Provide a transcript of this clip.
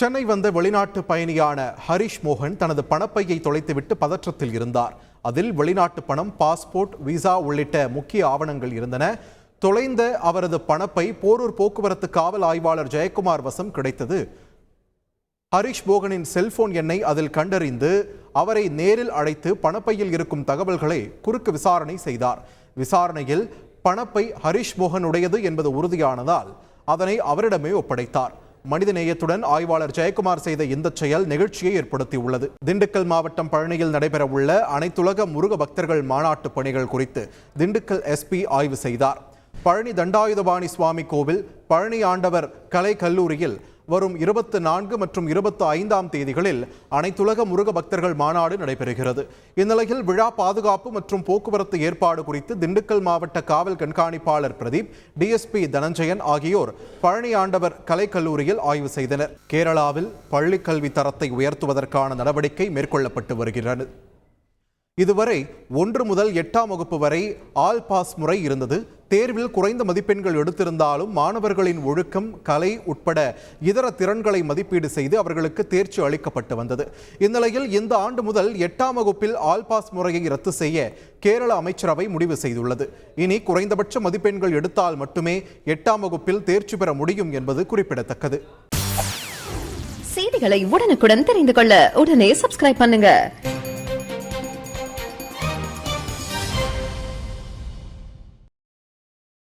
சென்னை வந்த வெளிநாட்டு பயணியான ஹரிஷ் மோகன் தனது பணப்பையை தொலைத்துவிட்டு பதற்றத்தில் இருந்தார். அதில் வெளிநாட்டு பணம் பாஸ்போர்ட் விசா உள்ளிட்ட முக்கிய ஆவணங்கள் இருந்தன. தொலைந்த அவரது பணப்பை போரூர் போக்குவரத்து காவல் ஆய்வாளர் ஜெயக்குமார் வசம் கிடைத்தது. ஹரிஷ் மோகனின் செல்போன் எண்ணை அதில் கண்டறிந்து அவரை நேரில் அழைத்து பணப்பையில் இருக்கும் தகவல்களை குறுக்கு விசாரணை செய்தார். விசாரணையில் பணப்பை ஹரிஷ் மோகனுடையது என்பது உறுதியானதால் அதனை அவரிடமே ஒப்படைத்தார். மனிதநேயத்துடன் ஆய்வாளர் ஜெயக்குமார் செய்த இந்த செயல் நெகிழ்ச்சியை ஏற்படுத்தியுள்ளது. திண்டுக்கல் மாவட்டம் பழனியில் நடைபெறவுள்ள அனைத்துலக முருக பக்தர்கள் மாநாட்டு பணிகள் குறித்து திண்டுக்கல் எஸ்பி ஆய்வு செய்தார். பழனி தண்டாயுதபாணி சுவாமி கோவில் பழனி ஆண்டவர் கலை கல்லூரியில் வரும் இருபத்து நான்கு மற்றும் இருபத்து ஐந்தாம் தேதிகளில் அனைத்துலக முருக பக்தர்கள் மாநாடு நடைபெறுகிறது. இந்நிலையில் விழா பாதுகாப்பு மற்றும் போக்குவரத்து ஏற்பாடு குறித்து திண்டுக்கல் மாவட்ட காவல் கண்காணிப்பாளர் பிரதீப் டிஎஸ்பி தனஞ்சயன் ஆகியோர் பழனி ஆண்டவர் கலை கல்லூரியில் ஆய்வு செய்தனர். கேரளாவில் பள்ளிக் கல்வி தரத்தை உயர்த்துவதற்கான நடவடிக்கை மேற்கொள்ளப்பட்டு வருகிறது. இதுவரை ஒன்று முதல் எட்டாம் வகுப்பு வரை ஆல் பாஸ் முறை இருந்தது. தேர்வில் குறைந்த மதிப்பெண்கள் எடுத்திருந்தாலும் மாணவர்களின் ஒழுக்கம் கலை உட்பட இதர திறன்களை மதிப்பீடு செய்து அவர்களுக்கு தேர்ச்சி அளிக்கப்பட்டு வந்தது. இந்நிலையில் இந்த ஆண்டு முதல் எட்டாம் வகுப்பில் ஆல் பாஸ் முறையை ரத்து செய்ய கேரள அமைச்சரவை முடிவு செய்துள்ளது. இனி குறைந்தபட்ச மதிப்பெண்கள் எடுத்தால் மட்டுமே எட்டாம் வகுப்பில் தேர்ச்சி பெற முடியும் என்பது குறிப்பிடத்தக்கது. செய்திகளை உடனுக்குடன் தெரிந்து கொள்ள உடனே சப்ஸ்கிரைப் பண்ணுங்க.